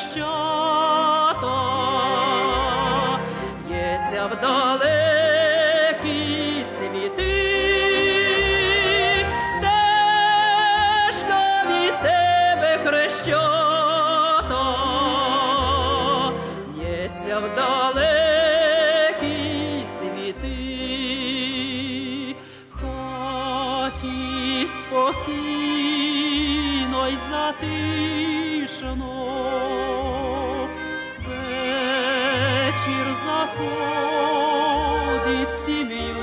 тебе хрещата, ється в затишно. Вечір заходить сім'ю,